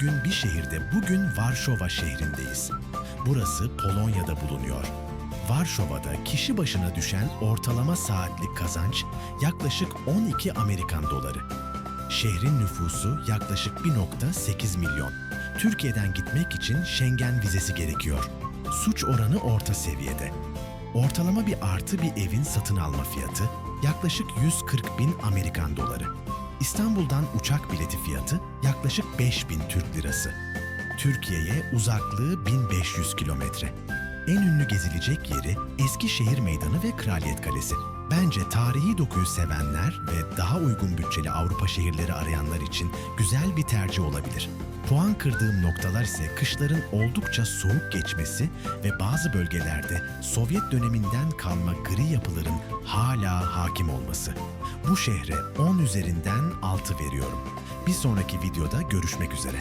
gün bir şehirde bugün Varşova şehrindeyiz. Burası Polonya'da bulunuyor. Varşova'da kişi başına düşen ortalama saatlik kazanç yaklaşık 12 Amerikan doları. Şehrin nüfusu yaklaşık 1.8 milyon. Türkiye'den gitmek için Schengen vizesi gerekiyor. Suç oranı orta seviyede. Ortalama bir artı bir evin satın alma fiyatı yaklaşık 140 bin Amerikan doları. İstanbul'dan uçak bileti fiyatı yaklaşık 5000 Türk lirası. Türkiye'ye uzaklığı 1500 kilometre. En ünlü gezilecek yeri Eskişehir Meydanı ve Kraliyet Kalesi. Bence tarihi dokuyu sevenler ve daha uygun bütçeli Avrupa şehirleri arayanlar için güzel bir tercih olabilir. Puan kırdığım noktalar ise kışların oldukça soğuk geçmesi ve bazı bölgelerde Sovyet döneminden kalma gri yapıların hala hakim olması. Bu şehre 10 üzerinden 6 veriyorum. Bir sonraki videoda görüşmek üzere.